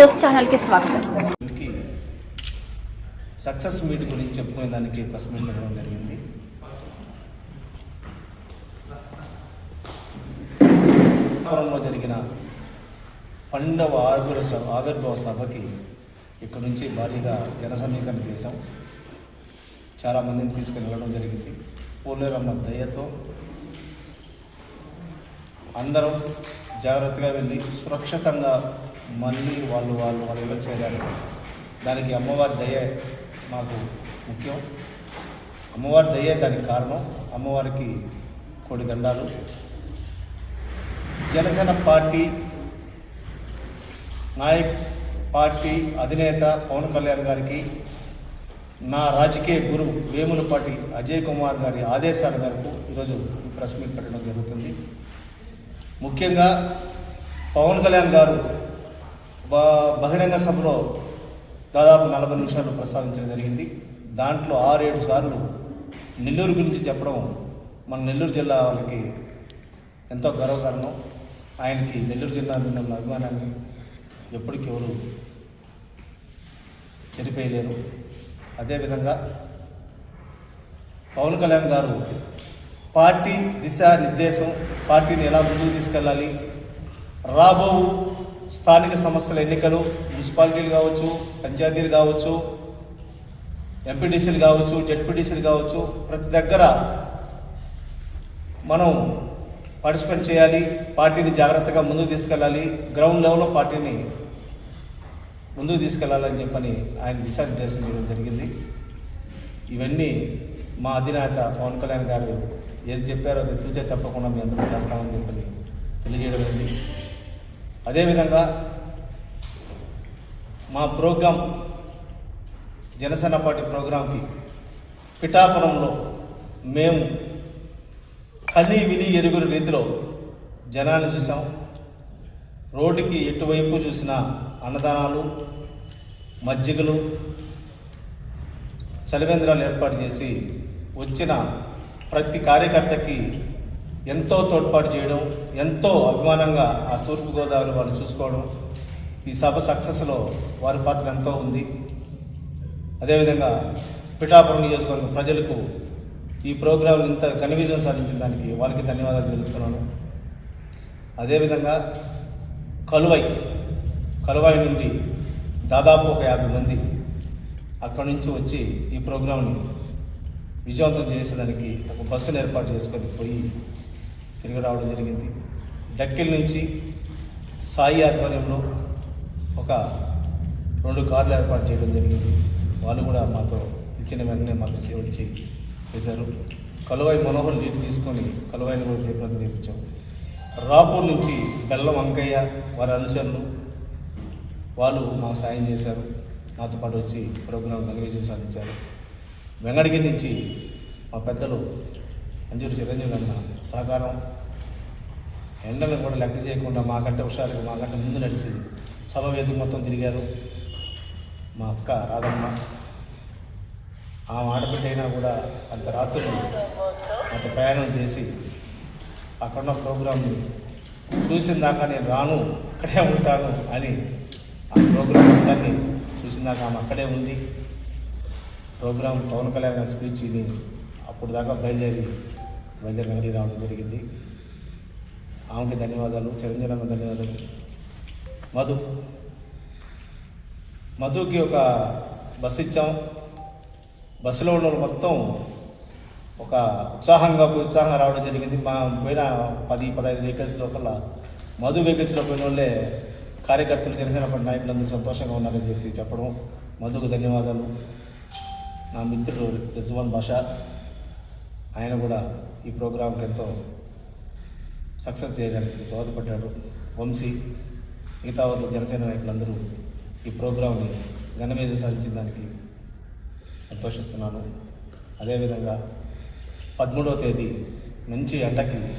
News ఛానల్కి స్వాగతం. Success meet గురించి చెప్పుకునే దానికి ప్రెస్ మీట్ పెట్టడం జరిగింది. పురంలో జరిగిన పన్నెండవ ఆవిర్భావ సభ ఆవిర్భావ సభకి ఇక్కడ నుంచి భారీగా జన సమీకరణ చేశాం. చాలామందిని తీసుకుని వెళ్ళడం జరిగింది. పోలేరమ్మ దయతో అందరం జాగ్రత్తగా వెళ్ళి సురక్షితంగా మళ్ళీ వాళ్ళు వాళ్ళు వాళ్ళ ఇళ్ళకి చేరారు. దానికి అమ్మవారి దయ మాకు ముఖ్యం. అమ్మవారి దయే దానికి కారణం అమ్మవారికి కోడి దండాలు. జనసేన పార్టీ నాయక్ పార్టీ అధినేత పవన్ కళ్యాణ్ గారికి నా రాజకీయ గురువు వేములపాటి అజయ్ కుమార్ గారి ఆదేశాల మేరకు ఈరోజు ప్రెస్ మీట్ పెట్టడం జరుగుతుంది. ముఖ్యంగా పవన్ కళ్యాణ్ గారు బహిరంగ సభలో దాదాపు నలభై నిమిషాలు ప్రస్తావించడం జరిగింది. దాంట్లో ఆరేడు సార్లు నెల్లూరు గురించి చెప్పడం మన నెల్లూరు జిల్లా వాళ్ళకి ఎంతో గర్వకారణం. ఆయనకి నెల్లూరు జిల్లా మీద ఉన్న అభిమానాన్ని ఎప్పటికీ ఎవరు చెరిపేయలేరు. అదేవిధంగా పవన్ కళ్యాణ్ గారు పార్టీ దిశ నిర్దేశం పార్టీని ఎలా ముందుకు తీసుకెళ్ళాలి రాబో స్థానిక సంస్థల ఎన్నికలు మున్సిపాలిటీలు కావచ్చు పంచాయతీలు కావచ్చు ఎంపీటీసీలు కావచ్చు జెడ్పీటీసీలు కావచ్చు ప్రతి దగ్గర మనం పార్టిసిపేట్ చేయాలి పార్టీని జాగ్రత్తగా ముందుకు తీసుకెళ్ళాలి గ్రౌండ్ లెవెల్లో పార్టీని ముందుకు తీసుకెళ్ళాలని చెప్పని ఆయన దిశానిర్దేశం చేయడం జరిగింది. ఇవన్నీ మా అధినేత పవన్ కళ్యాణ్ గారు ఏది చెప్పారో అది తూచా చెప్పకుండా మేము అందరూ చేస్తామని చెప్పని తెలియజేయడం జరిగింది. అదేవిధంగా మా ప్రోగ్రాం జనసేన పార్టీ ప్రోగ్రాంకి పిఠాపురంలో మేము కని విని ఎరుగుని రీతిలో జనాన్ని చూసాం రోడ్డుకి ఎటువైపు చూసిన అన్నదానాలు మజ్జిగలు చలివేంద్రాలు ఏర్పాటు చేసి వచ్చిన ప్రతి కార్యకర్తకి ఎంతో తోడ్పాటు చేయడం ఎంతో అభిమానంగా ఆ తూర్పుగోదావరి వాళ్ళు చూసుకోవడం ఈ సభ సక్సెస్లో వారి పాత్ర ఎంతో ఉంది. అదేవిధంగా పిఠాపురం నియోజకవర్గ ప్రజలకు ఈ ప్రోగ్రాం ఇంత ఘన సాధించిన దానికి వారికి ధన్యవాదాలు తెలుపుతున్నాను. అదేవిధంగా కలువై కలువై నుండి దాదాపు ఒక యాభై మంది అక్కడి నుంచి వచ్చి ఈ ప్రోగ్రాంని విజయవంతం చేసేదానికి ఒక బస్సును ఏర్పాటు చేసుకొని పోయి తిరిగి రావడం జరిగింది. డక్కిల్ నుంచి సాయి ఆధ్వర్యంలో ఒక రెండు కార్లు ఏర్పాటు చేయడం జరిగింది. వాళ్ళు కూడా మాతో ఇచ్చిన వెంటనే మాతో చే- వచ్చి చేశారు. కలువై మనోహర్ లీడ్ తీసుకొని కలువైని కూడా చేపడం చేయించాం రాపూర్ నుంచి బెల్లం వంకయ్య వారి అనుచరులు వాళ్ళు మాకు సాయం చేశారు. మాతో పాటు వచ్చి ప్రోగ్రాం ఘన విజయం సాధించారు. వెంగడగిరి నుంచి మా పెద్దలు అంజూరు చిరంజీవి అన్న సహకారం. ఎండలను కూడా లెక్క చేయకుండా మాకంటే హుషారుగా మాకంటే ముందు నడిచింది. సభ వేదిక మొత్తం తిరిగారు. మా అక్క రాధమ్మ. ఆ ఆడబిడ్డైనా అయినా కూడా అంత రాత్రులు అంత ప్రయాణం చేసి అక్కడున్న ప్రోగ్రాంని చూసిన దాకా నేను రాను అక్కడే ఉంటాను అని ఆ ప్రోగ్రాం మొత్తాన్ని చూసిన దాకా ఆమె అక్కడే ఉంది. ప్రోగ్రాం పవన్ కళ్యాణ్ స్పీచ్ ఇది అప్పుడు దాకా బయలుదేరి వైద్య వెంకటి రావడం జరిగింది. ఆమెకి ధన్యవాదాలు చిరంజీవి ధన్యవాదాలు. మధు మధుకి ఒక బస్సు ఇచ్చాం. బస్సులో ఉన్న వాళ్ళు మొత్తం ఒక ఉత్సాహంగా ఉత్సాహంగా రావడం జరిగింది. మా పోయిన పది పదహైదు వెహికల్స్ లోపల మధు వెహికల్స్లో పోయిన వాళ్ళే కార్యకర్తలు జనసేన నాయకులందరూ సంతోషంగా ఉన్నారని చెప్పి చెప్పడం. మధుకు ధన్యవాదాలు. నా మిత్రుడు రిజ్వాన్ బాషా. ఆయన కూడా ఈ ప్రోగ్రాంకి ఎంతో సక్సెస్ చేయడానికి దోహదపడ్డాడు వంశీ మిగతా జనసేన నాయకులందరూ ఈ ప్రోగ్రాంని ఘనమీద సాధించిన దానికి సంతోషిస్తున్నాను. అదేవిధంగా పదమూడవ తేదీ మంచి ఎండకి